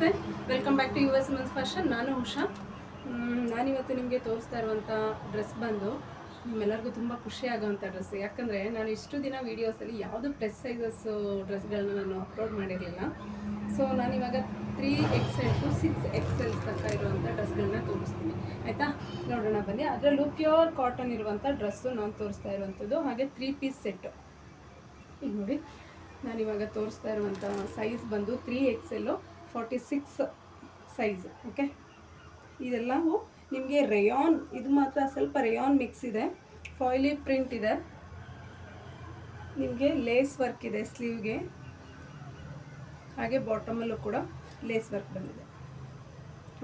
ನಮಸ್ತೆ. Welcome back to U S mans fashion ನಾನು ಉಷಾ. ನಾನಿವತ್ತು ನಿಮಗೆ ತೋರಿಸ್ತಾ ಇರುವಂಥ ಡ್ರೆಸ್ ಬಂದು ನಿಮ್ಮೆಲ್ಲರಿಗೂ ತುಂಬ ಖುಷಿ ಆಗೋವಂಥ ಡ್ರೆಸ್ ಯಾಕಂದರೆ ನಾನು ಇಷ್ಟು ದಿನ ವೀಡಿಯೋಸಲ್ಲಿ ಯಾವುದು ಪ್ರೆಸ್ ಸೈಜಸ್ ಡ್ರೆಸ್ಗಳನ್ನ ನಾನು ಅಪ್ಲೋಡ್ ಮಾಡಿರಲಿಲ್ಲ. ಸೊ ನಾನಿವಾಗ three XL to six XL ತನಕ ಇರುವಂಥ ಡ್ರೆಸ್ಗಳನ್ನ ತೋರಿಸ್ತೀನಿ. ಆಯಿತಾ? ನೋಡೋಣ, ಬನ್ನಿ. ಅದರಲ್ಲೂ ಪ್ಯೂರ್ ಕಾಟನ್ ಇರುವಂಥ ಡ್ರೆಸ್ಸು ನಾನು ತೋರಿಸ್ತಾ ಇರುವಂಥದ್ದು. ಹಾಗೆ ತ್ರೀ ಪೀಸ್ ಸೆಟ್ಟು ಈಗ ನೋಡಿ. ನಾನಿವಾಗ ತೋರಿಸ್ತಾ ಇರುವಂಥ ಸೈಜ್ ಬಂದು three XL forty six size okay ಇದೆಲ್ಲವೂ ನಿಮಗೆ ರೇಯಾನ್ ಇದು ಮಾತ್ರ ಸ್ವಲ್ಪ ರೇಯಾನ್ ಮಿಕ್ಸ್ ಇದೆ. ಫಾಯ್ಲಿ ಪ್ರಿಂಟ್ ಇದೆ. ನಿಮಗೆ ಲೇಸ್ ವರ್ಕ್ ಇದೆ ಸ್ಲೀವ್ಗೆ ಹಾಗೆ ಬಾಟಮಲ್ಲೂ ಕೂಡ ಲೇಸ್ ವರ್ಕ್ ಬಂದಿದೆ.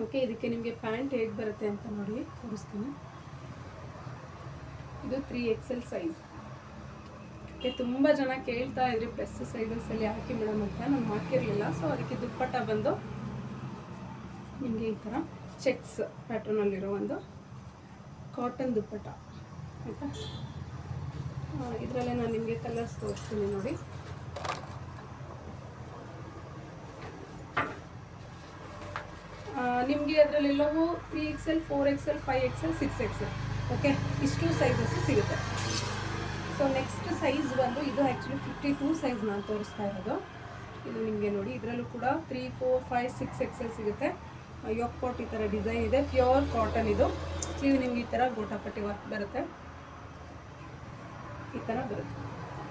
ಓಕೆ ಇದಕ್ಕೆ ನಿಮಗೆ ಪ್ಯಾಂಟ್ ಹೇಗೆ ಬರುತ್ತೆ ಅಂತ ನೋಡಿ ತೋರಿಸ್ತೀನಿ. ಇದು ತ್ರೀ ಎಕ್ಸೆಲ್ ಸೈಜ್ ತುಂಬ ಜನ ಕೇಳ್ತಾ ಇದ್ರಿ ಅಲ್ಲಿ ಹಾಕಿ ಮೇಡಮ್ ಅಂತ. ನಾನು ಹಾಕಿರಲಿಲ್ಲ ಸೊ ಅದಕ್ಕೆ ದುಪ್ಪಟ್ಟ ಬಂದು ನಿಮಗೆ ಈ ಥರ ಚೆಕ್ಸ್ ಪ್ಯಾಟ್ರನಲ್ಲಿರೋ ಒಂದು ಕಾಟನ್ ದುಪ್ಪಟ್ಟ. ಆಯಿತಾ? ಇದರಲ್ಲೇ ನಾನು ನಿಮಗೆ ಕಲರ್ಸ್ ತೋರಿಸ್ತೀನಿ ನೋಡಿ. ನಿಮಗೆ ಅದರಲ್ಲೆಲ್ಲವೂ three XL four XL five XL six XL okay ಇಷ್ಟು ಸೈಜಸ್ಸು ಸಿಗುತ್ತೆ. ಸೊ ನೆಕ್ಸ್ಟ್ ಸೈಜ್ ಬಂದು ಇದು ಆ್ಯಕ್ಚುಲಿ ಫಿಫ್ಟಿ ಟೂ ಸೈಜ್ ನಾನು ತೋರಿಸ್ತಾ ಇರೋದು. ಇದು ನಿಮಗೆ ನೋಡಿ, ಇದರಲ್ಲೂ ಕೂಡ three four five six XL ಸಿಗುತ್ತೆ. ಯೋಕ್ ಪಾಟ್ ಈ ಥರ ಡಿಸೈನ್ ಇದೆ. ಪ್ಯೂರ್ ಕಾಟನ್ ಇದು. ಸ್ಲೀವ್ ನಿಮ್ಗೆ ಈ ಥರ ಗೋಟಾಪಟ್ಟಿ ವರ್ಕ್ ಬರುತ್ತೆ. ಈ ಥರ ಬರುತ್ತೆ.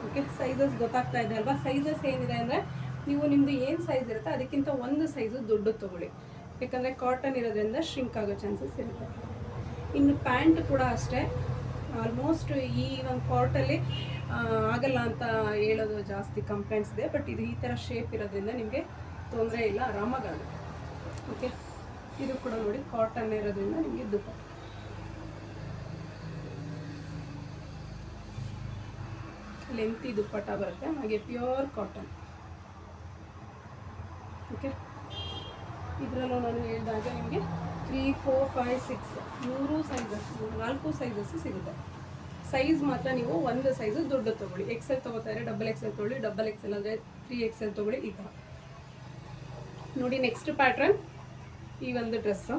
ಓಕೆ ಸೈಜಸ್ ಗೊತ್ತಾಗ್ತಾ ಇದೆ ಅಲ್ವಾ? ಸೈಜಸ್ ಏನಿದೆ ಅಂದರೆ, ನೀವು ನಿಮ್ಮದು ಏನು ಸೈಜ್ ಇರುತ್ತೆ ಅದಕ್ಕಿಂತ ಒಂದು ಸೈಜು ದುಡ್ಡು ತೊಗೊಳ್ಳಿ. ಯಾಕಂದರೆ ಕಾಟನ್ ಇರೋದ್ರಿಂದ ಶ್ರಿಂಕ್ ಆಗೋ ಚಾನ್ಸಸ್ ಇರುತ್ತೆ. ಇನ್ನು ಪ್ಯಾಂಟ್ ಕೂಡ ಅಷ್ಟೇ. ಆಲ್ಮೋಸ್ಟ್ ಈ ಒಂದು ಪಾಟಲ್ಲಿ ಆಗಲ್ಲ ಅಂತ ಹೇಳೋದು ಜಾಸ್ತಿ ಕಂಪ್ಲೇಂಟ್ಸ್ ಇದೆ ಬಟ್ ಇದು ಈ ಥರ ಶೇಪ್ ಇರೋದ್ರಿಂದ ನಿಮಗೆ ತೊಂದರೆ ಇಲ್ಲ ಆರಾಮಾಗುತ್ತೆ ಓಕೆ ಇದು ಕೂಡ ನೋಡಿ ಕಾಟನ್ ಇರೋದ್ರಿಂದ ನಿಮಗೆ ದುಪ್ಪಟ್ಟ ಲೆಂತಿ ದುಪ್ಪಟ್ಟ ಬರುತ್ತೆ, ಹಾಗೆ ಪ್ಯೂರ್ ಕಾಟನ್ ಓಕೆ ಇದರಲ್ಲೂ ನಾನು ಹೇಳಿದಾಗ ನಿಮಗೆ ಫೋರ್ ಫೈವ್ ಸಿಕ್ಸ್ ಮೂರು ಸೈಜಸ್ ನಾಲ್ಕು ಸೈಜಸ್ ಸಿಗುತ್ತೆ. ಸೈಜ್ ಮಾತ್ರ ನೀವು ಒಂದು ಸೈಜು ದೊಡ್ಡ ತೊಗೊಳ್ಳಿ. ಎಕ್ಸೆಲ್ ತಗೋತಾ ಇದ್ರೆ ಡಬಲ್ ಎಕ್ಸ್ ಎಲ್ ತೊಗೊಳ್ಳಿ ಡಬಲ್ ಎಕ್ಸ್ ಎಲ್ ಅಂದರೆ ತ್ರೀ ಎಕ್ಸೆಲ್ ತೊಗೊಳ್ಳಿ, ಈ ಥರ ನೋಡಿ ನೆಕ್ಸ್ಟ್ ಪ್ಯಾಟ್ರನ್ ಈ ಒಂದು ಡ್ರೆಸ್ಸು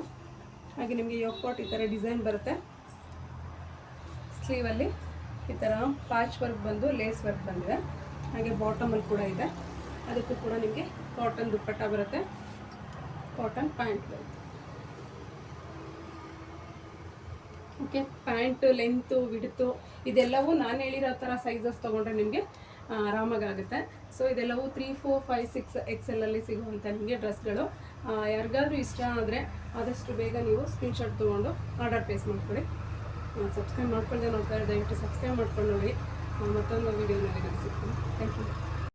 ಹಾಗೆ ನಿಮಗೆ ಯೋಪಾಟ್ ಪಾಟ್ ಈ ಥರ ಡಿಸೈನ್ ಬರುತ್ತೆ. ಸ್ಲೀವಲ್ಲಿ ಈ ಥರ ಪ್ಯಾಚ್ ವರ್ಕ್ ಬಂದು ಲೇಸ್ ವರ್ಕ್ ಬಂದಿದೆ. ಹಾಗೆ ಬಾಟಮಲ್ಲಿ ಕೂಡ ಇದೆ. ಅದಕ್ಕೂ ಕೂಡ ನಿಮಗೆ ಕಾಟನ್ ದುಪ್ಪಟ್ಟ ಬರುತ್ತೆ. ಕಾಟನ್ ಪ್ಯಾಂಟ್ ಬರುತ್ತೆ. ಓಕೆ, ಪ್ಯಾಂಟ್, ಲೆಂತು, ವಿಡ್ತು, ಇದೆಲ್ಲವೂ ನಾನು ಹೇಳಿರೋ ಥರ ಸೈಜಸ್ ತೊಗೊಂಡ್ರೆ ನಿಮಗೆ ಆರಾಮಾಗುತ್ತೆ ಸೊ ಇದೆಲ್ಲವೂ ತ್ರೀ ಫೋರ್ ಫೈವ್ ಸಿಕ್ಸ್ ಎಕ್ಸೆಲಲ್ಲಿ ಸಿಗುವಂಥ ನಿಮಗೆ ಡ್ರೆಸ್ಗಳು ಯಾರಿಗಾದ್ರೂ ಇಷ್ಟ ಆದರೆ ಆದಷ್ಟು ಬೇಗ ನೀವು ಸ್ಕ್ರೀನ್ಶಾಟ್ ತೊಗೊಂಡು ಆರ್ಡರ್ ಪ್ಲೇಸ್ ಮಾಡ್ಕೊಳ್ಳಿ. ಸಬ್ಸ್ಕ್ರೈಬ್ ಮಾಡ್ಕೊಂಡೆ ನೋಡ್ತಾ ಇದ್ದಾರೆ ದಯವಿಟ್ಟು ಸಬ್ಸ್ಕ್ರೈಬ್ ಮಾಡ್ಕೊಂಡು ನೋಡಿ. ಮತ್ತೊಂದು ವೀಡಿಯೋನಲ್ಲಿ ಸಿಗ್ತೀನಿ. Thank you